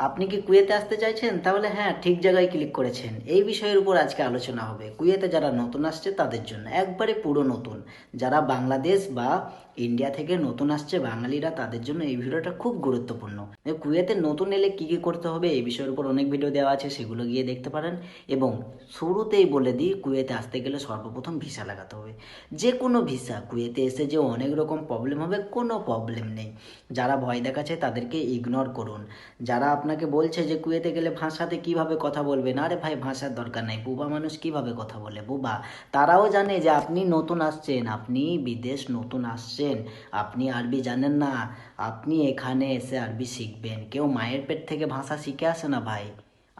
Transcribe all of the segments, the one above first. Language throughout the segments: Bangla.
আপনি কি কুয়েতে আসতে চাইছেন? তাহলে হ্যাঁ ঠিক জায়গায় ক্লিক করেছেন। এই বিষয়ের উপর আজকে আলোচনা হবে। কুয়েতে যারা নতুন আসছে, তাদের জন্য। একবারে পুরো নতুন। যারা বাংলাদেশ বা ইন্ডিয়া থেকে নতুন আসছে, বাঙালিরা, তাদের জন্য এই ভিডিওটা খুব গুরুত্বপূর্ণ। কুয়েতে নতুন এলে কি কী করতে হবে, এই বিষয়ের উপর অনেক ভিডিও দেওয়া আছে, সেগুলো গিয়ে দেখতে পারেন। এবং শুরুতেই বলে দিই, কুয়েতে আসতে গেলে সর্বপ্রথম ভিসা লাগাতে হবে। যে কোনো ভিসা, কুয়েতে এসে যে অনেক রকম প্রবলেম হবে, কোনো প্রবলেম নেই। যারা ভয় দেখাচ্ছে, তাদেরকে ইগনোর করুন। যারা আপনাকে বলছে যে কুয়েতে গেলে ভাষাতে কীভাবে কথা বলবেন? আরে ভাই, ভাষার দরকার নাই। বুবা মানুষ কীভাবে কথা বলে? বুবা, তারাও জানে যে আপনি নতুন আসছেন, আপনি বিদেশ নতুন আসছেন, আপনি আরবি জানেন না, আপনি এখানে এসে আরবি শিখবেন। কেউ মায়ের পেট থেকে ভাষা শিখে আসে না ভাই।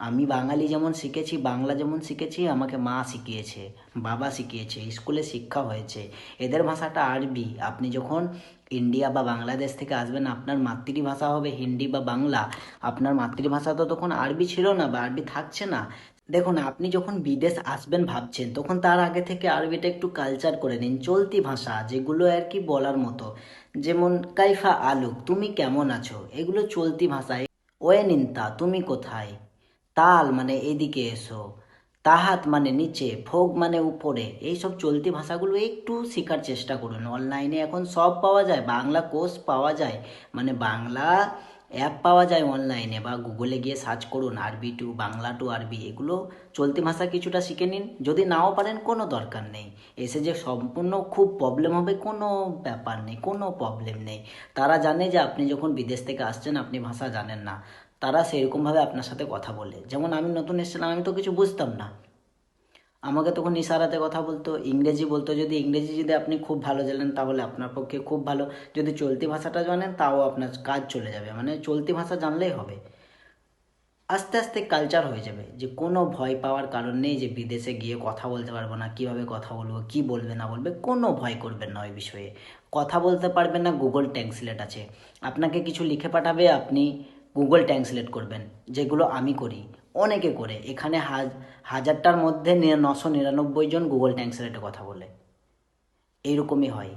আমি বাঙালি যেমন শিখেছি, বাংলা যেমন শিখেছি, আমাকে মা শিখিয়েছে, বাবা শিখিয়েছে, স্কুলে শিক্ষা হয়েছে। এদের ভাষাটা আরবি। আপনি যখন ইন্ডিয়া বা বাংলাদেশ থেকে আসবেন, আপনার মাতৃভাষা হবে হিন্দি বা বাংলা। আপনার মাতৃভাষা তো তখন আরবি ছিল না বা আরবি থাকছে না। দেখুন, আপনি যখন বিদেশ আসবেন ভাবছেন, তখন তার আগে থেকে আরবিটা একটু কালচার করে নিন, চলতি ভাষা, যেগুলো আর কি বলার মতো। যেমন, কাইফা আলুক, তুমি কেমন আছো? এগুলো চলতি ভাষায়। ওয়ে নিন্তা, তুমি কোথায়? তাল মানে এদিকে এসো, তাহাত মানে নিচে ফোক মানে উপরে, এইসব চলতি ভাষাগুলো একটু শেখার চেষ্টা করুন। অনলাইনে এখন সব পাওয়া যায়, বাংলা কোর্স পাওয়া যায় মানে বাংলা অ্যাপ পাওয়া যায় অনলাইনে বা গুগলে গিয়ে সার্চ করুন আরবি টু বাংলা টু আরবি, এগুলো চলতি ভাষা কিছুটা শিখে নিন। যদি নাও পারেন, কোনো দরকার নেই। এসে যে সম্পূর্ণ খুব প্রবলেম হবে, কোনো ব্যাপার নেই, কোনো প্রবলেম নেই। তারা জানে যে আপনি যখন বিদেশ থেকে আসছেন, আপনি ভাষা জানেন না। তারা সেরকমভাবে আপনার সাথে কথা বলে। যেমন আমি নতুন এসেছিলাম, আমি তো কিছু বুঝতাম না। আমাকে তখন ইশারাতে কথা বলতো, ইংরেজি বলতো। যদি ইংরেজি যদি আপনি খুব ভালো জানেন, তাহলে আপনার পক্ষে খুব ভালো। যদি চলতি ভাষাটা জানেন, তাও আপনার কাজ চলে যাবে। মানে চলতি ভাষা জানলেই হবে। আস্তে আস্তে কালচার হয়ে যাবে যে কোনো ভয় পাওয়ার কারণ নেই যে বিদেশে গিয়ে কথা বলতে পারব না, কীভাবে কথা বলব, কি বলবে, না বলবে, কোনো ভয় করবেন না ওই বিষয়ে। কথা বলতে পারবেন না গুগল ট্রান্সলেট আছে। আপনাকে কিছু লিখে পাঠাবে, আপনি গুগল ট্রান্সলেট করবেন, যেগুলো আমি করি। অনেকে করে। এখানে হাজারটার মধ্যে নশো নিরানব্বই জন গুগল ট্রান্সলেটে কথা বলে। এইরকমই হয়।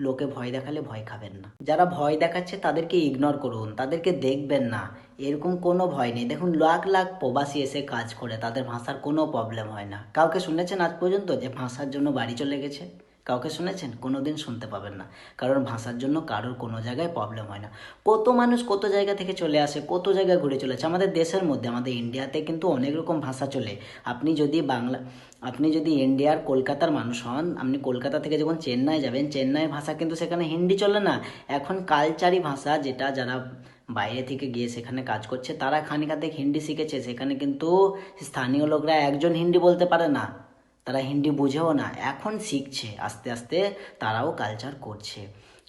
লোকে ভয় দেখালে ভয় খাবেন না। যারা ভয় দেখাচ্ছে তাদেরকে ইগনোর করুন, তাদেরকে দেখবেন না। এরকম কোনো ভয় নেই। দেখুন, লাখ লাখ প্রবাসী এসে কাজ করে, তাদের ভাষার কোনো প্রবলেম হয় না। কাউকে শুনেছেন আজ পর্যন্ত যে ভাষার জন্য বাড়ি চলে গেছে? কাউকে শুনেছেন? কোনো দিন শুনতে পাবেন না। কারণ ভাষার জন্য কারোর কোনো জায়গায় প্রবলেম হয় না। কত মানুষ কত জায়গা থেকে চলে আসে, কত জায়গায় ঘুরে চলেছে আমাদের দেশের মধ্যে, আমাদের ইন্ডিয়াতে কিন্তু অনেক রকম ভাষা চলে। আপনি যদি বাংলা, আপনি যদি ইন্ডিয়ার কলকাতার মানুষ হন, আপনি কলকাতা থেকে যখন চেন্নাই যাবেন চেন্নাইয়ের ভাষা কিন্তু সেখানে হিন্দি চলে না। এখন কালচারি ভাষা যেটা যারা বাইরে থেকে গিয়ে সেখানে কাজ করছে, তারা খানিকাতে হিন্দি শিখেছে। সেখানে কিন্তু স্থানীয় লোকরা একজন হিন্দি বলতে পারে না। তারা হিন্দি বুঝেও না, এখন শিখছে, আস্তে আস্তে তারাও কালচার করছে।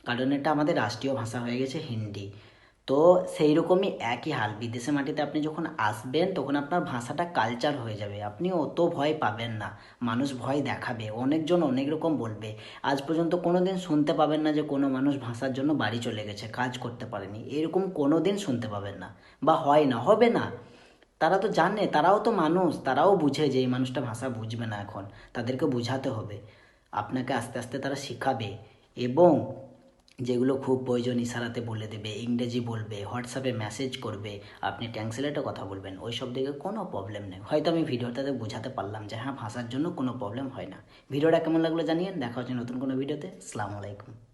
কারণ এটা আমাদের রাষ্ট্রীয় ভাষা হয়ে গেছে হিন্দি। তো সেই রকমই একই হাল, বিদেশে মাটিতে আপনি যখন আসবেন, তখন আপনার ভাষাটা কালচার হয়ে যাবে। আপনি অত ভয় পাবেন না, মানুষ ভয় দেখাবে, অনেকজন অনেক রকম বলবে। আজ পর্যন্ত কোনো দিন শুনতে পাবেন না যে কোনো মানুষ ভাষার জন্য বাড়ি চলে গেছে, কাজ করতে পারেনি। এরকম কোনো দিন শুনতে পাবেন না, বা হয় না, হবে না। তারা তো জানে, তারাও তো মানুষ, তারাও বুঝে যে এই মানুষটা ভাষা বুঝবে না এখন। তাদেরকে বোঝাতে হবে। আপনাকে আস্তে আস্তে তারা শেখাবে এবং যেগুলো খুব প্রয়োজন ইশারাতে বলে দেবে, ইংরেজি বলবে হোয়াটসঅ্যাপে মেসেজ করবে, আপনি ট্রান্সলেটে কথা বলবেন, ওই সব দিকে কোনো প্রবলেম নেই। হয়তো আমি ভিডিওটাতে বোঝাতে পারলাম যে হ্যাঁ ভাষার জন্য কোনো প্রবলেম হয় না। ভিডিওটা কেমন লাগল জানিয়ে দেখা হচ্ছে নতুন কোনো ভিডিওতে। আসসালামু আলাইকুম।